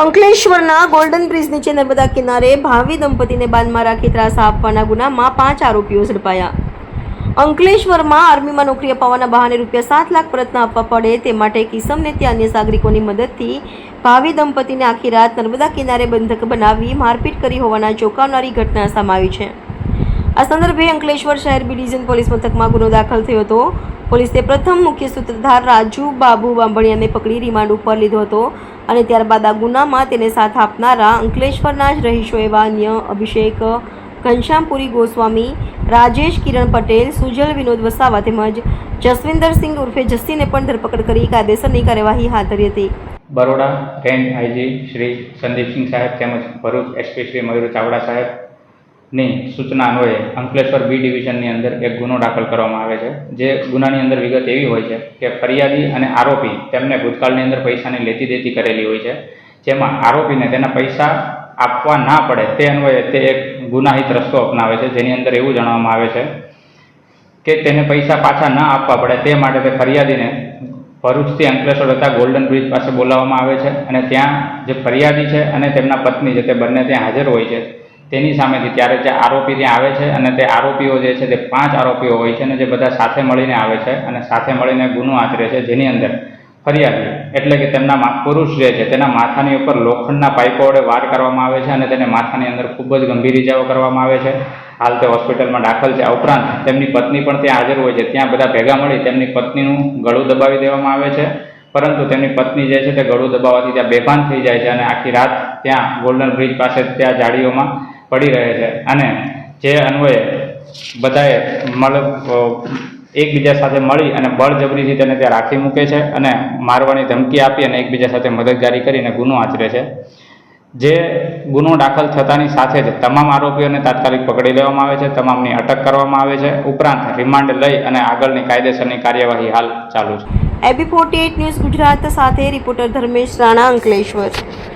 અંકલેશ્વરના golden bridge નીચે નર્મદા કિનારે ભાવિ દંપતીને બાંધમાં રાખી ત્રાસ આપવાના ગુનામાં પાંચ આરોપીઓ ઝડપાયા. અંકલેશ્વરમાં આર્મીમાં નોકરી અપાવવાના બહાને રૂપિયા સાત લાખ પરત આપવા પડે તે માટે કિસમને તે અન્ય નાગરિકોની મદદથી ભાવિ દંપતીને આખી રાત નર્મદા કિનારે બંધક બનાવી મારપીટ કરી હોવાના ચોંકાવનારી ઘટના સામે આવી છે. આ સંદર્ભે અંકલેશ્વર શહેર બી ડિવિઝન પોલીસ મથકમાં ગુનો દાખલ થયો હતો. પોલીસે પ્રથમ મુખ્ય સૂત્રધાર રાજુ બાબુ બાંભણિયાને પકડી રિમાન્ડ ઉપર લીધો હતો. અને ત્યારબાદ આ ગુનામાં તેને સાથ આપનારા અંકલેશ્વરના જ રહીશો એવા અન્ય અભિષેક ઘનશ્યામપુરી ગોસ્વામી, રાજેશ કિરણ પટેલ, સુજલ વિનોદ વસાવા તેમજ જસવિંદરસિંહ ઉર્ફે જસ્સીને પણ ધરપકડ કરી કાયદેસરની કાર્યવાહી હાથ ધરી હતી. બરોડા રેન્જ આઈજી શ્રી સંદીપસિંહ સાહેબ તેમજ ભરૂચ એસપી શ્રી મયુર ચાવડા સાહેબની સૂચના અન્વયે અંકલેશ્વર બી ડિવિઝનની અંદર એક ગુનો દાખલ કરવામાં આવે છે. જે ગુનાની અંદર વિગત એવી હોય છે કે ફરિયાદી અને આરોપી તેમને ભૂતકાળની અંદર પૈસાની લેતી દેતી કરેલી હોય છે. જેમાં આરોપીને તેના પૈસા આપવા ના પડે તે અન્વયે તે એક ગુનાહિત રસ્તો અપનાવે છે, જેની અંદર એવું જણાવવામાં આવે છે કે તેને પૈસા પાછા ના આપવા પડે તે માટે તે ફરિયાદીને ભરૂચથી અંકલેશ્વર હતા ગોલ્ડન બ્રિજ પાસે બોલાવવામાં આવે છે અને ત્યાં જે ફરિયાદી છે અને તેમના પત્ની છે તે બંને ત્યાં હાજર હોય છે તેની સામેથી ત્યારે જે આરોપી ત્યાં આવે છે અને તે આરોપીઓ જે છે તે પાંચ આરોપીઓ હોય છે અને જે બધા સાથે મળીને આવે છે અને સાથે મળીને ગુનો આચરે છે જેની અંદર ફરિયાદી એટલે કે તેમના પુરુષ જે છે તેના માથાની ઉપર લોખંડના પાઇપો વડે વાર કરવામાં આવે છે અને તેને માથાની અંદર ખૂબ જ ગંભીર ઇજાઓ કરવામાં આવે છે. હાલ તે હોસ્પિટલમાં દાખલ છે. આ ઉપરાંત તેમની પત્ની પણ ત્યાં હાજર હોય છે. ત્યાં બધા ભેગા મળી તેમની પત્નીનું ગળું દબાવી દેવામાં આવે છે. પરંતુ તેમની પત્ની જે છે તે ગળું દબાવવાથી ત્યાં બેભાન થઈ જાય છે અને આખી રાત ત્યાં ગોલ્ડન બ્રિજ પાસે ત્યાં જાળીઓમાં પડી રહે છે. અને જે અન્વયે બધાએ મળ એકબીજા સાથે મળી અને બળજબરીથી તેને ત્યાં રાખી મૂકે છે અને મારવાની ધમકી આપી અને એકબીજા સાથે મદદગારી કરીને ગુનો આચરે છે. જે ગુનો દાખલ થતાની સાથે જ તમામ આરોપીઓને તાત્કાલિક પકડી લેવામાં આવે છે, તમામની અટક કરવામાં આવે છે. ઉપરાંત રિમાન્ડ લઈ અને આગળની કાયદેસરની કાર્યવાહી હાલ ચાલુ છે. એબી ફોર્ટી ન્યૂઝ ગુજરાત સાથે, રિપોર્ટર ધર્મેશ રાણા અંકલેશ્વર.